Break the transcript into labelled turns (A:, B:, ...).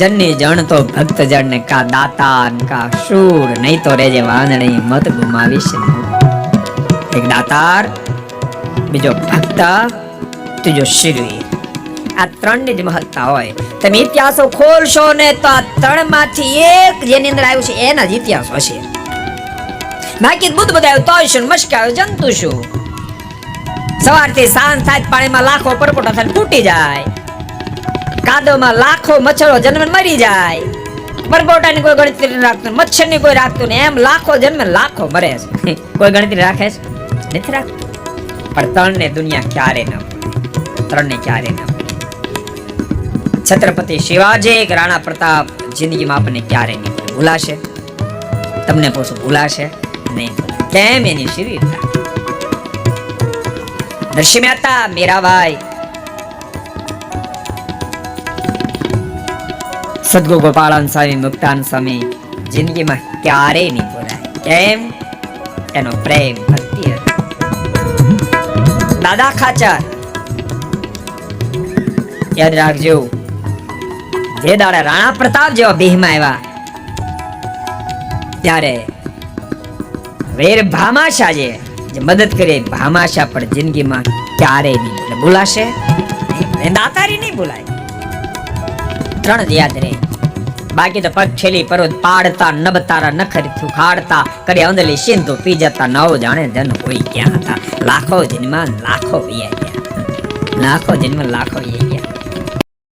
A: જનની જણ તો ભક્ત જણ કા દાતા કા શૂર, નહીં તો રેજે વાંદણી મત ગુમાવીશ એક દાતાર, બીજો ભક્ત, ત્રીજો શિરવી. આ ત્રણની જ મહત્તા હોય. તમે ઇતિહાસો ખોલશો ને તો આ ત્રણમાંથી એક જેની અંદર આવ્યું છે, એના જ ઇતિહાસ હશે બાકી બુદ્ધ બધા આવ્યું તોય શું મસ્ક આવ્યું, જંતુ શું? સવારથી સાંજ થાય પાણીમાં લાખો પરપોટા થાય ફૂટી જાય. કાદવમાં લાખો મચ્છરો જન્મ મરી જાય. પરપોટાની કોઈ ગણતરી રાખતું, મચ્છરની કોઈ રાખતું ને એમ લાખો જન્મ, લાખો મરે છે. કોઈ ગણતરી રાખે છે? નથી રાખતું. પણ ત્રણને દુનિયા ક્યારે ન ત્રણ ને ક્યારે ન છત્રપતિ શિવાજી કે રાણા પ્રતાપ જિંદગીમાં આપણને ક્યારે નહીં ભૂલાશે? તમને પૂછું ભૂલાશે નહીં કેમ એની શરીરતા નરસિંહ મહેતા, મીરાબાઈ સદગુરુ ગોપાળન સ્વામી મુક્તાન સ્વામી જિંદગીમાં ક્યારેય નહીં ભૂલાય કેમ એનો પ્રેમ ભક્તિ દાદા ખાચર યાદ રાખજો જે દાડે રાણા પ્રતાપ જેવા ભીમા આવ્યા ત્યારે વેર ભામાશા જે મદદ કરે ભામાશા પણ જિંદગીમાં ક્યારેય નહીં ભૂલે. ભૂલાશે દાતારી નહીં બોલાય ત્રણ યાદ રહે બાકી તો પગ છેલી પર પાડતા, નબતારા નખરી થુખાડતા કરી અંદરલી સિંધુ પી જતા, નવ જાણે જન કોઈ ક્યાં હતા. લાખો જન્મ, લાખો વિયા ગયા. લાખો જન્મ, લાખો વિયા